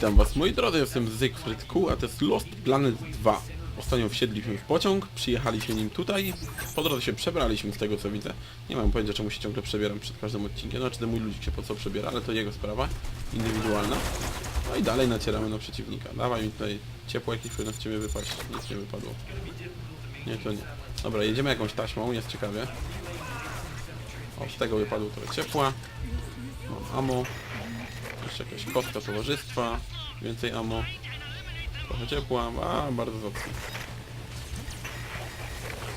Witam was moi drodzy, jestem Zygfryd Q, a to jest Lost Planet 2. Ostatnio wsiedliśmy w pociąg, przyjechaliśmy nim tutaj, po drodze się przebraliśmy z tego co widzę. Nie mam pojęcia czemu się ciągle przebieram przed każdym odcinkiem, znaczy ten mój ludzik się po co przebiera, ale to jego sprawa, indywidualna. No i dalej nacieramy na przeciwnika. Dawaj mi tutaj ciepło jakieś powinno z ciebie wypaść, nic nie wypadło. Nie, to nie. Dobra, jedziemy jakąś taśmą, jest ciekawie. O, z tego wypadło trochę ciepła. Mam ammo. Jeszcze jakaś kostka towarzystwa. Więcej ammo. Trochę ciepła. A, bardzo dobrze.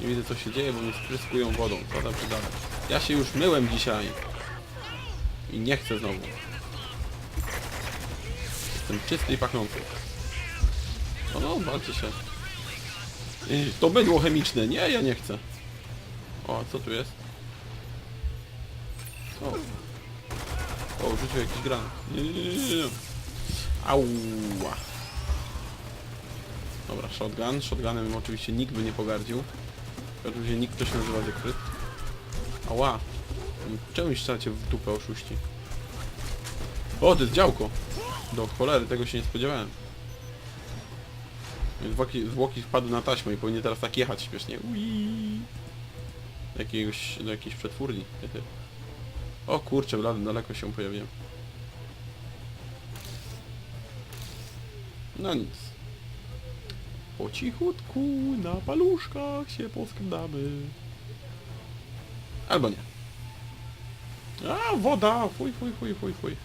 Nie widzę co się dzieje, bo mnie spryskują wodą. Tam przydane? Ja się już myłem dzisiaj. I nie chcę znowu. Jestem czysty i pachnący. O no, walcie się. To bydło chemiczne. Nie, ja nie chcę. O, co tu jest? Rzucił jakiś granat. Ała. Dobra, shotgun. Shotgunem oczywiście nikt by nie pogardził. Oczywiście nikt to się nazywa Zygfryd. Ała. Czemu mi strzelacie w dupę oszuści? O, to jest działko. Do cholery, tego się nie spodziewałem. Zwłoki, zwłoki wpadły na taśmę i powinien teraz tak jechać śmiesznie. Ui. Do jakiegoś, do jakiejś przetwórni. O kurczę, blady, daleko się pojawiłem. No nic. Po cichutku na paluszkach się poskradamy. Albo nie. A, woda! Fuj, fuj, fuj, fuj, fuj.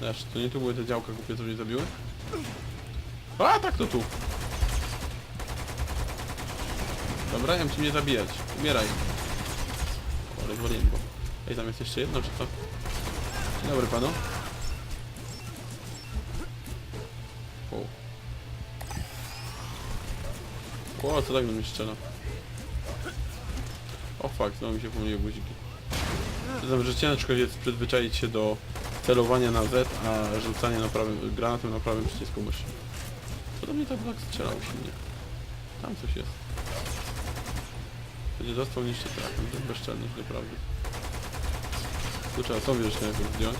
Wiesz, to nie tu były te działka głupie, co mnie zabiły? A, tak to tu. Dobra, ja ci mnie zabijać. Umieraj. O, rozwaliłem go. Ej, tam jest jeszcze jedno, czy co? Dzień dobry panu. O. O, co tak do mnie strzela? O fuck, znowu mi się pomyliły guziki. Zatem, że ciężko jest przyzwyczaić się do celowania na Z, a rzucania na prawym, granatem na prawym przycisku myszy. Co do mnie tak tak strzelało silnie? Tam coś jest. Będzie dostał niższy trafem, to jest bezczelność naprawdę. Tu trzeba sobie już najpierw zdjąć.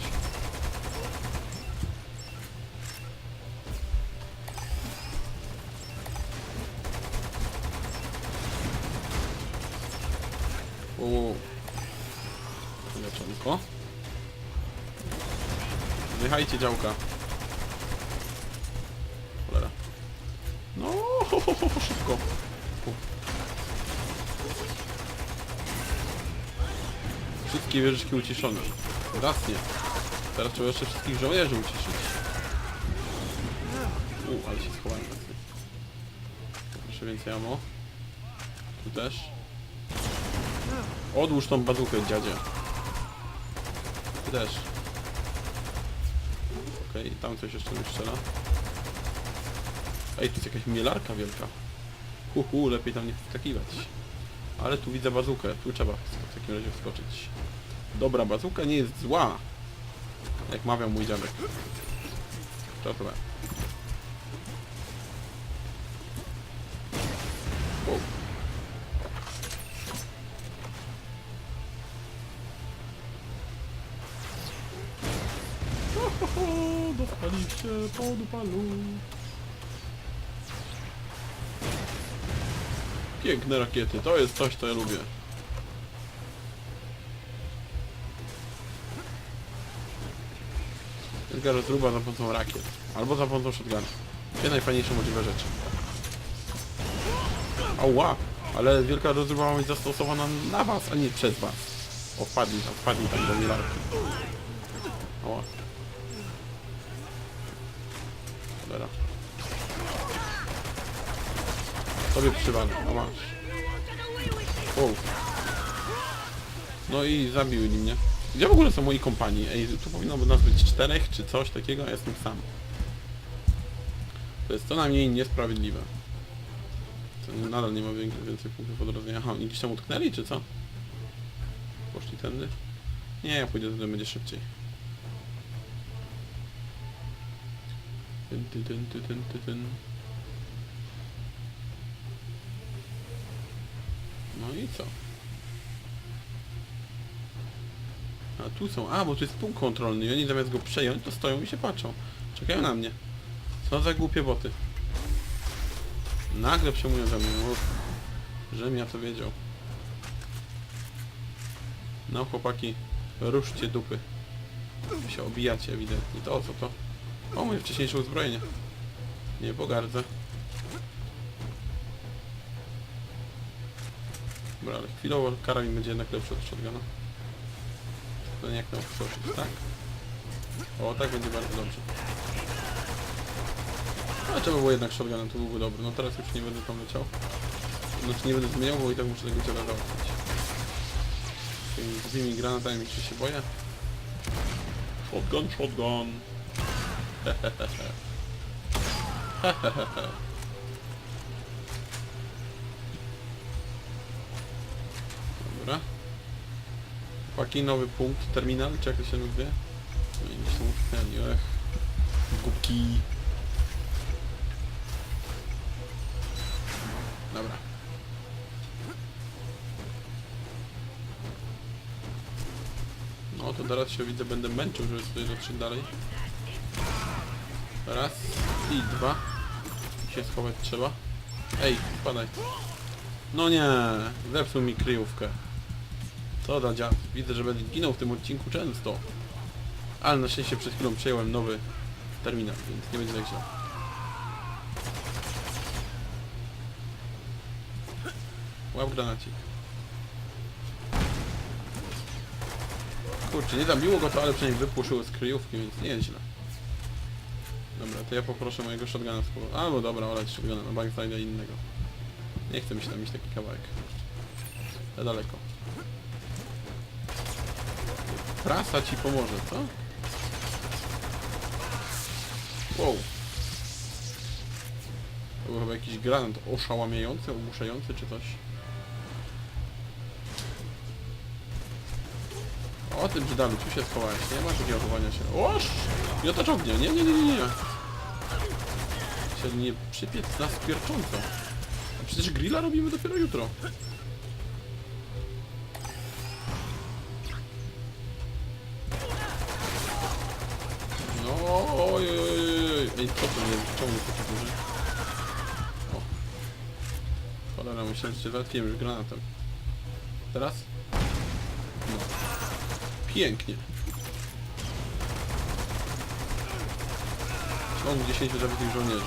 Uuu. Leczonko. Zjechajcie działka. Cholera. No, ho, ho, ho, szybko. Wszystkie wieżyczki uciszone. Raz nie. Teraz trzeba jeszcze wszystkich żołnierzy uciszyć. U, ale się schowałem. Proszę więcej ammo. Tu też. Odłóż tą bazukę, dziadzie. Tu też. Okej, tam coś jeszcze mi strzela. Ej, tu jest jakaś mielarka wielka. Hu, hu, lepiej tam nie wskakiwać. Ale tu widzę bazukę, tu trzeba w takim razie wskoczyć. Dobra, bazuka nie jest zła. Jak mawiał mój dziadek. Żartowałem. Wow. Dostaliście pod palu. Piękne rakiety, to jest coś, co ja lubię. Wielka rozruba za pomocą rakiet. Albo za pomocą shotguna. Dwie najfajniejsze możliwe rzeczy. Ała! Ale wielka rozruba ma być zastosowana na was, a nie przez was. O, tam, wpadnij tam do milarki. Ała. Cholera. Tobie przywalę, a masz. Wow. No i zabiły mnie. Gdzie w ogóle są moi kompanii? Ej, tu powinno by nas być czterech, czy coś takiego, a jestem sam. To jest co najmniej niesprawiedliwe. To nadal nie ma więcej, punktów odrodzenia. Aha, oni gdzieś tam utknęli, czy co? Poszli tędy? Nie, ja pójdę, to będzie szybciej. No i co? A tu są, a bo tu jest punkt kontrolny i oni zamiast go przejąć, to stoją i się patrzą. Czekają na mnie. Co za głupie boty. Nagle przejmują za mnie. Uff. Ja to wiedział. No chłopaki, ruszcie dupy. Wy się obijacie ewidentnie. To co to? O, moje wcześniejsze uzbrojenie. Nie pogardzę. Dobra, ale chwilowo karabin będzie jednak lepszy od shotguna. To nie nam wskoczyć, tak? O, tak będzie bardzo dobrze. A trzeba było jednak shotgunem, to byłby dobry. No teraz już nie będę tam leciał. Znaczy nie będę zmieniał, bo i tak muszę tego dziada załatwić. Tymi dwymi granatami jeszcze się boję. Shotgun, shotgun. Dobra. Chłopaki, nowy punkt, terminal, czy jak to się nazywa? No i tam utknęli, ech. Głupki. Dobra. No to teraz się widzę, będę męczył, żeby sobie dotrzeć dalej. Raz i dwa. Się schować trzeba. Ej, spadaj. No nie, zepsuł mi kryjówkę. Co da dziad? Widzę, że będę ginął w tym odcinku często. Ale na szczęście przed chwilą przejąłem nowy terminal, więc nie będzie tak źle. Łap granacik. Kurczę, nie zabiło go to, ale przynajmniej wypłoszyło z kryjówki, więc nie jest źle. Dobra, to ja poproszę mojego shotguna z powrotem. Albo dobra, olać shotguna, na bank znajdę innego. Nie chcę mi się tam iść taki kawałek. Za daleko. Prasa ci pomoże, co? Wow. To był chyba jakiś granat oszałamiający, ogłuszający czy coś. O tym brzydalu, tu się schowałeś, nie ma takiego chowania się. Oż! Miotacz ognia, nie, nie, nie, nie, nie. Się nie przypiec nas piercząco. A przecież grilla robimy dopiero jutro. Ej, co to nie czemu nie taki duży? O. Cholera, myślałem, że załatwiłem już granatem. Teraz? No. Pięknie. Ciąg 10 zabitych żołnierzy.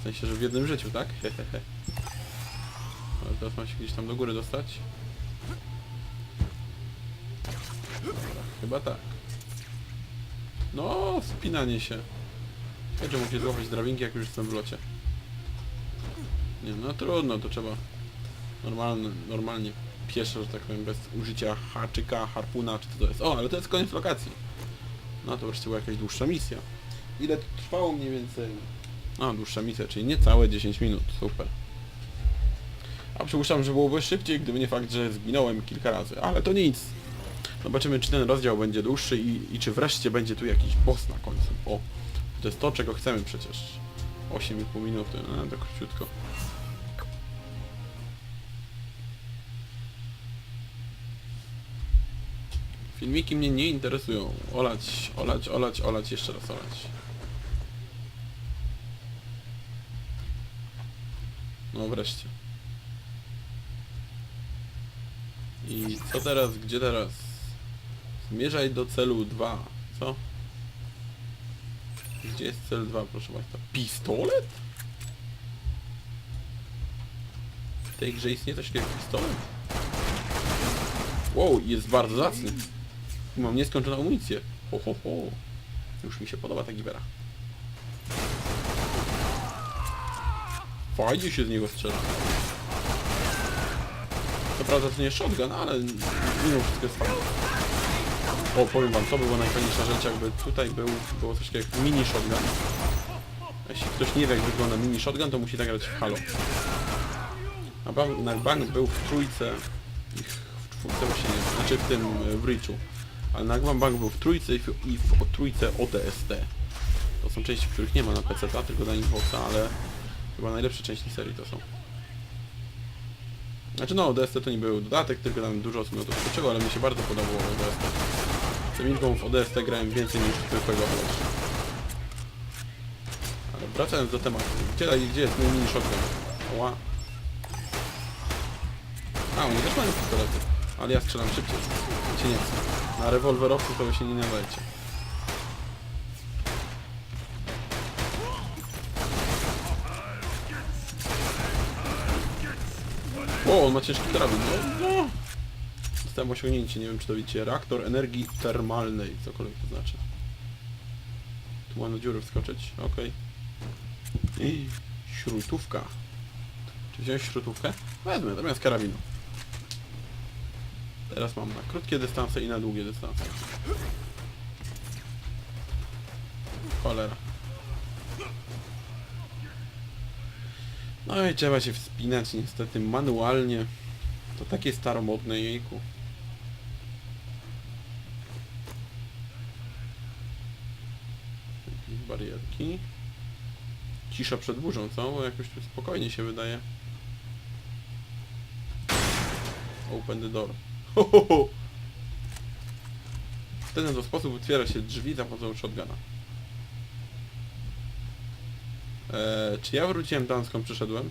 W sensie, że w jednym życiu, tak? Hehehe. Ale teraz mam się gdzieś tam do góry dostać. Dobra, chyba tak. No, spinanie się. Będzie mógł się złapać drabinki, jak już jestem w locie. Nie, no trudno, to trzeba normalnie, normalnie pieszo, że tak powiem, bez użycia haczyka, harpuna, czy co to jest. O, ale to jest koniec lokacji. No to wreszcie była jakaś dłuższa misja. Ile to trwało mniej więcej? A, dłuższa misja, czyli niecałe 10 minut, super. A przypuszczam, że byłoby szybciej, gdyby nie fakt, że zginąłem kilka razy, ale to nic. Zobaczymy, czy ten rozdział będzie dłuższy i, i czy wreszcie będzie tu jakiś boss na końcu. O, to jest to, czego chcemy przecież. 8,5 minuty, no to króciutko. Filmiki mnie nie interesują. Olać, olać, olać, olać, jeszcze raz olać. No wreszcie. I co teraz? Gdzie teraz? Zmierzaj do celu 2. Co? Gdzie jest cel 2, proszę Państwa? Pistolet? W tej grze istnieje coś takiego pistolet? Wow, jest bardzo zacny. I Mam nieskończoną amunicję. Ho, ho, ho. Już mi się podoba ta gibera. Fajnie się z niego strzela. Co prawda to nie shotgun, ale mimo wszystko jest. O, powiem wam, to była najfajniejsza rzecz, jakby tutaj był, było coś takiego jak mini shotgun. Jeśli ktoś nie wie jak wygląda mini shotgun, to musi zagrać w Halo. A bank, na bank był w trójce, w czwórce właśnie nie znaczy w tym, e, w Reachu. Ale Nagwan Bank był w trójce i w, i w trójce ODST. To są części, których nie ma na PC, tylko na Xboxa, ale chyba najlepsze części serii to są. Znaczy no, ODST to nie był dodatek, tylko tam dużo osób miało to skoczyło, ale mi się bardzo podobało ODST. Seminką w ODST grałem więcej niż w zwykłego. Ale wracając do tematu. Gdzie, gdzie jest mój mini shotgun? Oła. A, oni też mają pistolety. Ale ja strzelam szybciej. Cię nie chcę. Na rewolwerowcu to się nie nadajecie. O, on ma ciężki karabin. No, no. Dostałem osiągnięcie, nie wiem czy to widzicie. Reaktor energii termalnej, cokolwiek to znaczy. Tu mam na dziurę wskoczyć, okej. I śrutówka. Czy wziąć śrutówkę? Wezmę, zamiast karabinu. Teraz mam na krótkie dystanse i na długie dystanse. Cholera. No i trzeba się wspinać niestety manualnie. To takie staromodne jejku. Barierki. Cisza przed burzą, co? Bo jakoś tu spokojnie się wydaje. Open the door. Ho, ho, ho. W ten sposób otwiera się drzwi za pomocą shotguna. Eee, czy ja wróciłem tam skąd przyszedłem?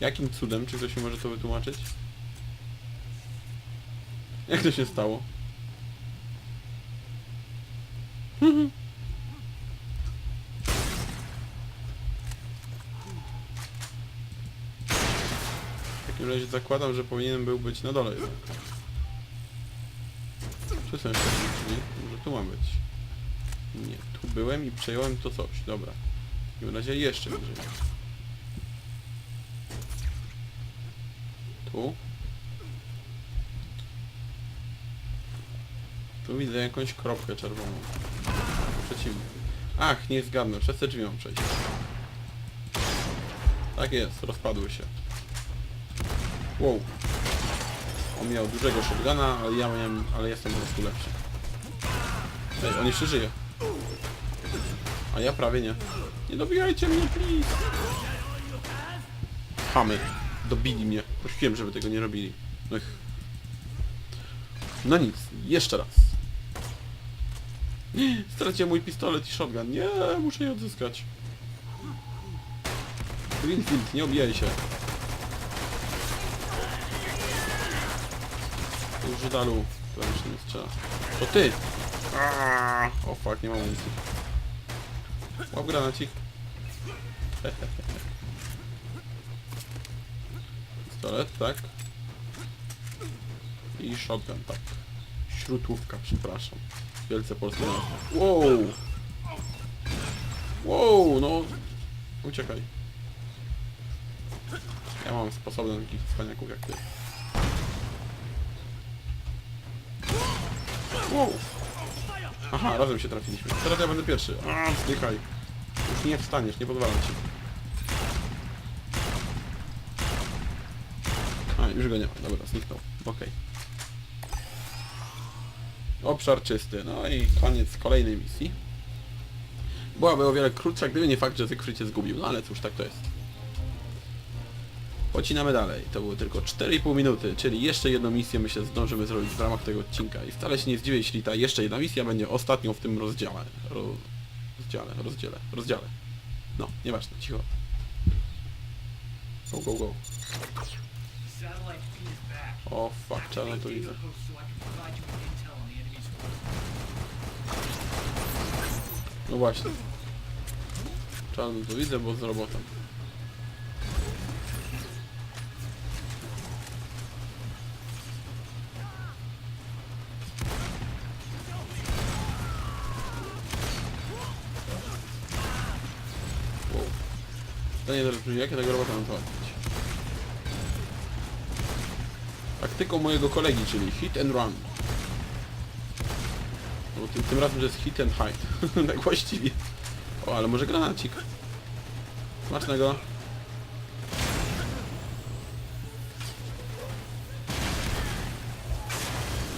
Jakim cudem? Czy ktoś mi może to wytłumaczyć? Jak to się stało? W takim razie zakładam, że powinienem był być na dole jednak. Czy są jeszcze jakieś drzwi? Może tu ma być. Nie, tu byłem i przejąłem to coś. Dobra. W takim razie jeszcze niżej. Tu. Tu widzę jakąś kropkę czerwoną. Przeciwnie. Ach, nie zgadnę. Przez te drzwi mam przejść. Tak jest, rozpadły się. Wow. On miał dużego shotguna, ale ja miałem, ale jestem po prostu lepszy. Ej, on jeszcze żyje. A ja prawie nie. Nie dobijajcie mnie, please! Chamy. Dobili mnie. Prosiłem, żeby tego nie robili. Ech. No nic, jeszcze raz. Straciłem mój pistolet i shotgun. Nie, muszę je odzyskać. Greenfield, nie obijaj się. Żydalu, to już nie strzela. To ty! Aaaa! O fuck, nie mam amunicji. Łap granacik. Pistolet, tak. I shotgun, tak. Śrutówka, przepraszam. Wielce polskie nazwa. Wow! Wow, no... Uciekaj. Ja mam sposoby na takich cwaniaków jak ty. Wow! Aha, razem się trafiliśmy. Teraz ja będę pierwszy. A, zdychaj. Już nie wstaniesz, nie pozwalam ci. A, już go nie ma. Dobra, zniknął. Okej. Obszar czysty. No i koniec kolejnej misji. Byłaby o wiele krótsza, gdyby nie fakt, że Zygfryd się zgubił. No ale cóż, tak to jest. Pocinamy dalej. To były tylko 4,5 minuty, czyli jeszcze jedną misję myślę zdążymy zrobić w ramach tego odcinka. I wcale się nie zdziwię, jeśli ta jeszcze jedna misja będzie ostatnią w tym rozdziale. Ro... Rozdziale, rozdziale, rozdziale. No, nieważne, cicho. Go, go, go. O fuck, czarno to widzę. No właśnie. Czarno to widzę, bo z robotą. Wow. Pytanie teraz brzmi, jak ja tego robota mam załatwić? Taktyką mojego kolegi, czyli hit and run. Tym, tym razem to jest hit and hide. tak właściwie. O, ale może granacik. Smacznego.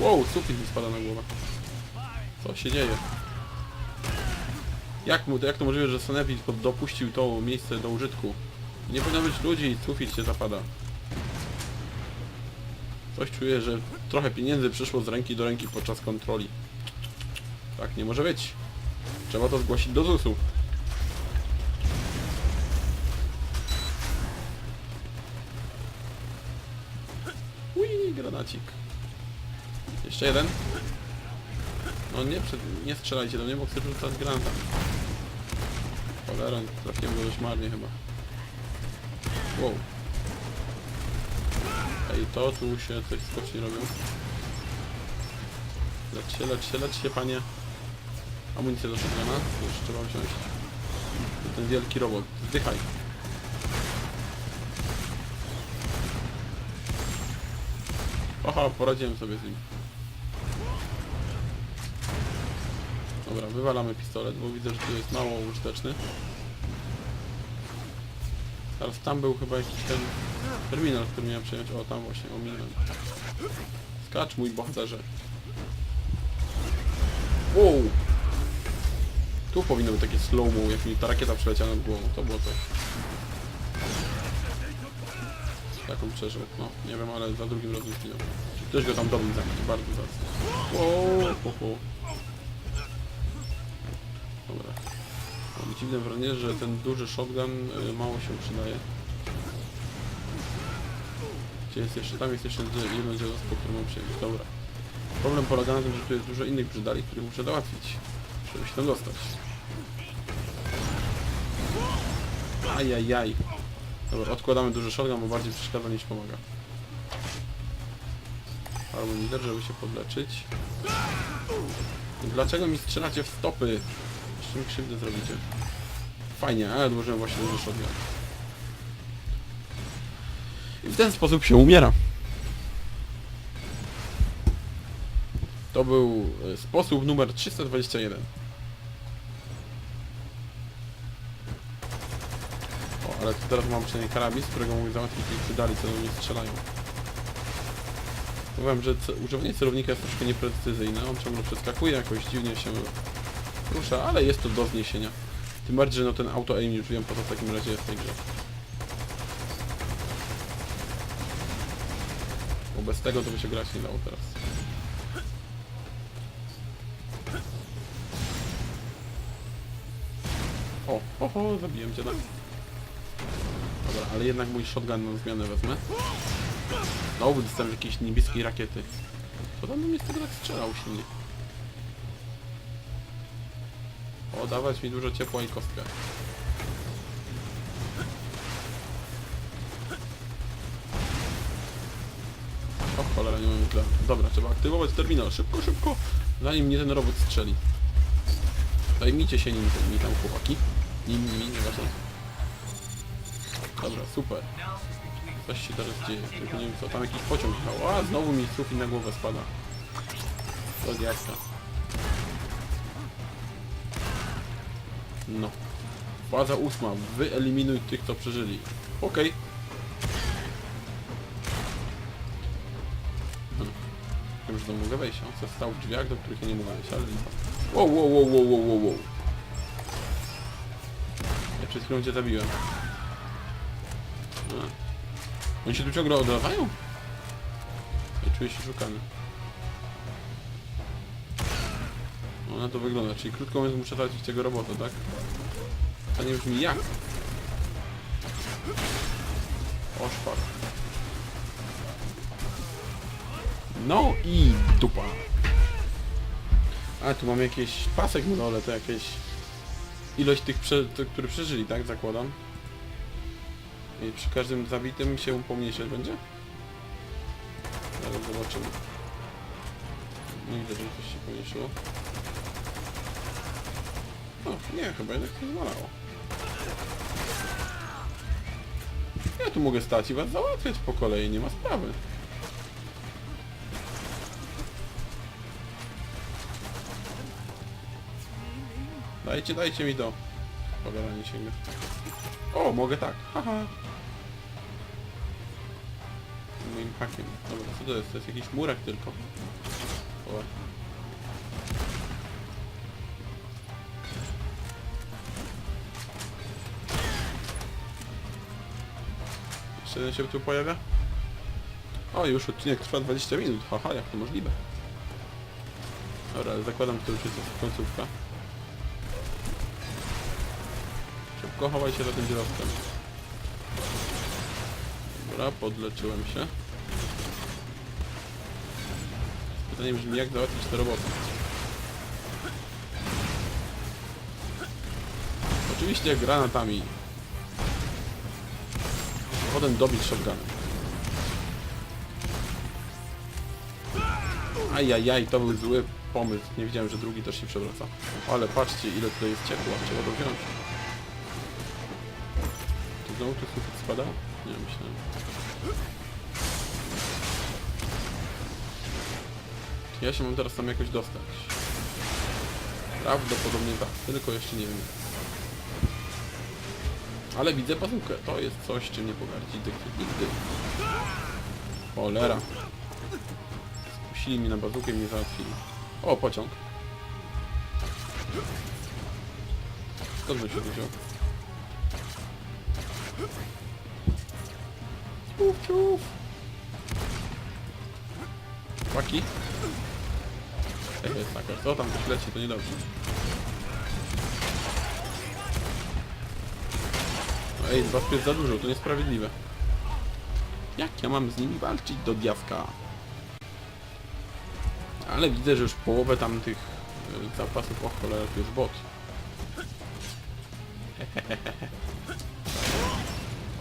Wow, sufit mi spada na głowę. Co się dzieje? Jak mu jak to możliwe, że Sanepid dopuścił to miejsce do użytku? Nie powinno być ludzi i sufit się zapada. Coś czuję, że trochę pieniędzy przyszło z ręki do ręki podczas kontroli. Tak nie może być. Trzeba to zgłosić do ZUS-u. Ui, granacik. Jeszcze jeden. No nie, nie strzelajcie do mnie, bo chcę rzucać granatami. Cholera, trafiłem go dość marnie chyba. Wow. Ej, to tu się coś skocznie robią. Lecz się, lecz się, lecz się, panie. Amunicję do shotguna. Już trzeba wziąć. Ten wielki robot. Zdychaj. Oha, poradziłem sobie z nim. Dobra, wywalamy pistolet, bo widzę, że tu jest mało użyteczny. Teraz tam był chyba jakiś ten terminal, który miałem przejąć. O, tam właśnie, ominąłem. Skacz, mój bohaterze. Wow! Tu powinno być takie slow-mo, jak mi ta rakieta przeleciała nad głową. To było coś. On przeżył? No, nie wiem, ale za drugim razem zginął. Ktoś go tam dobił za mnie? Bardzo zacnie. Wow, ho, ho. Dobra. Mam dziwne wrażenie, że ten duży shotgun y, mało się przydaje. Gdzie jest jeszcze? Tam jest jeszcze jedno dzielostwo, które mam przyjąć. Dobra. Problem polega na tym, że tu jest dużo innych brzydali, których muszę załatwić. Żeby się tam dostać. Ajajaj. Dobra, odkładamy duży shotgun, bo bardziej przeszkadza niż pomaga. Harmonizer, żeby się podleczyć. Dlaczego mi strzelacie w stopy? Jeszcze mi krzywdę zrobicie. Fajnie, ale odłożyłem właśnie duży shotgun. I w ten sposób się umiera. To był e, sposób numer 321. ale tu teraz mam przynajmniej karabin, z którego mogę załatwić tych przydali, co do mnie strzelają. Powiem, że używanie celownika jest troszkę nieprecyzyjne, on ciągle przeskakuje, jakoś dziwnie się rusza, ale jest to do zniesienia. Tym bardziej, że no ten auto aim już wiem po co w takim razie jest w tej grze. Bo bez tego to by się grać nie dało teraz. O, oho, zabiłem cię, tak? Ale jednak mój shotgun na zmianę wezmę. Znowu dostałem jakieś niebieskie rakiety. Tam mnie z tego tak strzelał silnie? O, dawać mi dużo ciepła i kostkę. O cholera, nie mam źle. Dobra, trzeba aktywować terminal. Szybko, szybko! Zanim mnie ten robot strzeli. Zajmijcie się nim, mi tam chłopaki. Nim, mi, nieważne. Dobra, super. Coś się teraz dzieje, tylko nie wiem co, tam jakiś pociąg jechał. A, znowu mi sufit na głowę spada. To diaska. No. Faza ósma. Wyeliminuj tych, co przeżyli. Okej. Hmm. Wiem, że to mogę wejść. On stał w drzwiach, do których ja nie mogę wejść, ale lipa. Wow, wow, wow, wow, wow, wow. Ja przed chwilą cię zabiłem. A. Oni się tu ciągle odlewają? Ja czuję się szukany. No na to wygląda, czyli krótko mówiąc muszę tracić tego robota, tak? Pytanie brzmi jak? O szpak. No i dupa. A tu mam jakiś pasek na dole, to jakieś ilość tych, prze, które przeżyli, tak? Zakładam. I przy każdym zabitym się pomniejszać będzie? Zaraz zobaczymy. Nie widzę, żeby coś się pomniejszyło. O, nie, chyba jednak się zmalało. Ja tu mogę stać i was załatwiać po kolei, nie ma sprawy. Dajcie, dajcie mi to. Cholera nie sięga. O, mogę tak. Haha. Hakiem. Dobra, co to jest? To jest jakiś murek tylko. O. Jeszcze jeden się tu pojawia? O, już odcinek trwa 20 minut. Haha, jak to możliwe? Dobra, zakładam, że to już jest końcówka. Szybko chowaj się za tym dzielowcem. Dobra, podleczyłem się. Pytanie brzmi, jak załatwić tę robotę. Oczywiście granatami. Potem dobić shotgunem. Ajajaj, to był zły pomysł. Nie wiedziałem, że drugi też się przewraca. Ale patrzcie, ile tutaj jest ciepła. Trzeba to wziąć. Czy znowu tu spada? Nie, myślałem. Ja się mam teraz tam jakoś dostać? Prawdopodobnie tak, tylko jeszcze nie wiem. Ale widzę bazukę. To jest coś, czym nie pogardzi dykt nigdy. Cholera. Skusili mnie na bazukę i mnie załatwili. O, pociąg. Skąd się wziął? Ciuf, ciuf. Chłopaki? Taka. Co tam coś leci, to niedobrze. No Ej, dwa jest za dużo, to niesprawiedliwe. Jak ja mam z nimi walczyć do diaska? Ale widzę, że już połowę tam tych y, zapasów, o cholera, to już bot.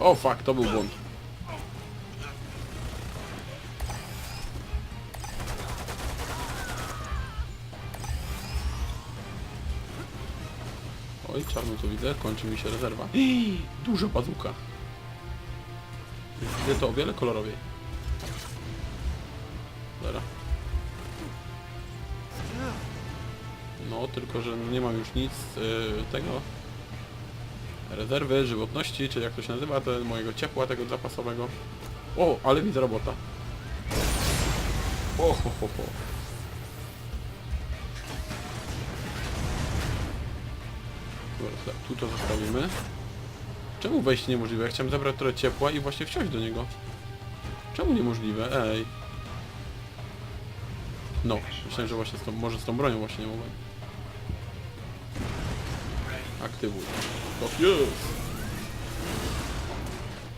o fuck, to był błąd. Oj, czarno to widzę, kończy mi się rezerwa. Duża bazuka. Widzę to o wiele kolorowiej. Dobra. No, tylko że nie mam już nic yy, tego. Rezerwy, żywotności, czy jak to się nazywa, te, mojego ciepła tego zapasowego. O, ale widzę robota. O, ho, ho, ho. Dobra, tu to zostawimy. Czemu wejść niemożliwe? Ja chciałem zabrać trochę ciepła i właśnie wsiąść do niego. Czemu niemożliwe? Ej. No, myślałem, że właśnie z tą, może z tą bronią właśnie nie mogłem. Aktywuj. Tak jest!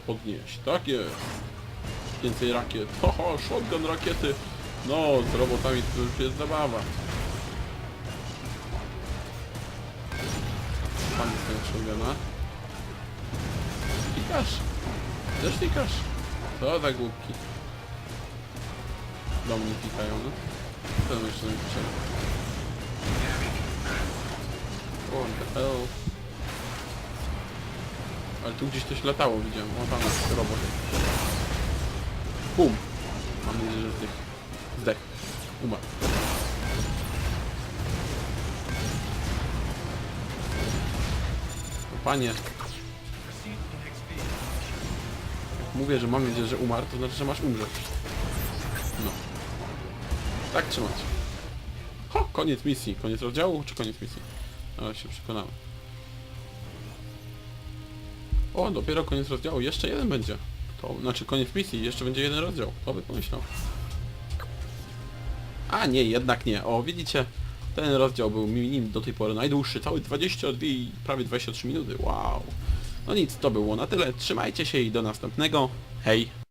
Podnieś, tak jest! Więcej rakiet. Haha, shotgun rakiety! No, z robotami to już jest zabawa. Pikasz! Też pikasz! Co za głupki. Do mnie pikają, no. Co tam jeszcze napisałem? What the hell? Ale tu gdzieś coś latało, widziałem. O, tam jest robot. Bum! Mam nadzieję, że zdech. Zdech. Umarł. Panie. Jak mówię, że mam nadzieję, że umarł, to znaczy, że masz umrzeć. No. Tak trzymać. Ho, koniec misji. Koniec rozdziału, czy koniec misji? No, się przekonamy. O, dopiero koniec rozdziału. Jeszcze jeden będzie. To znaczy koniec misji. Jeszcze będzie jeden rozdział. Kto by pomyślał? A nie, jednak nie. O, widzicie? Ten rozdział był minim do tej pory najdłuższy. Cały 22 i prawie 23 minuty. Wow. No nic, to było na tyle. Trzymajcie się i do następnego. Hej!